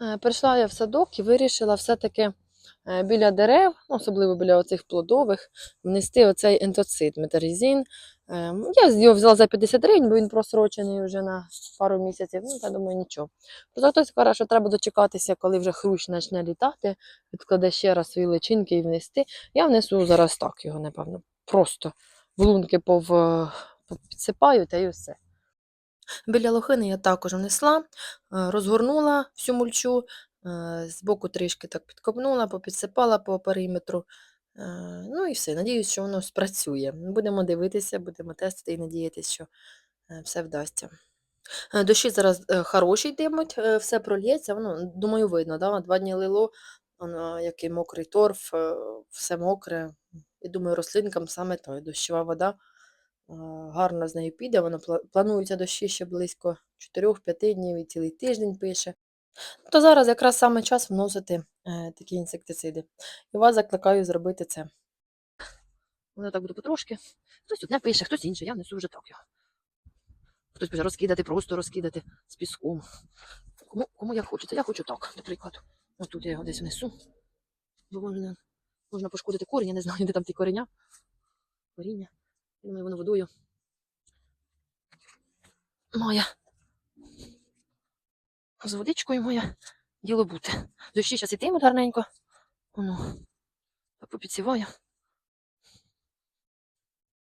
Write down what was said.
Е, Прийшла я в садок і вирішила все-таки е, біля дерев, ну, особливо біля оцих плодових, внести оцей ентоцит, метарізін. Е, Я його взяла за 50 гривень, бо він просрочений вже на пару місяців. Ну, я думаю, нічого. Просто хтось каже, що треба дочекатися, коли вже хрущ почне літати, відкладе ще раз свої личинки і внести. Я внесу зараз так його, напевно. Просто в лунки пов... підсипаю та й все. Біля лохини я також внесла, е, розгорнула всю мульчу, е, збоку трішки так підкопнула, попідсипала по периметру. Е, Ну і все. Надіюсь, що воно спрацює. Будемо дивитися, будемо тестити і надіятися, що все вдасться. Дощі зараз хороші йтимуть, е, все прольється, воно, думаю, видно, да? два дні лило, воно, який мокрий торф, все мокре. І думаю, рослинкам саме то, дощова вода гарно з нею піде. Воно планується дощі ще близько 4-5 днів і цілий тиждень пише. То зараз якраз саме час вносити е, такі інсектициди. І вас закликаю зробити це. Воно так буде потрошки. Хтось одне пише, хтось інше, я внесу вже так його. Хтось буде розкидати, просто розкидати з піском. Кому, кому як хочеться. Я хочу так, до прикладу. Ось тут я його десь внесу. Бо можна, можна пошкодити корінь, я не знаю, де там ті кореня. Коріння. Думаю, воно водою. Моя. З водичкою моя діло бути. Дощі зараз ітимуть гарненько. Воно. Попідсіваю.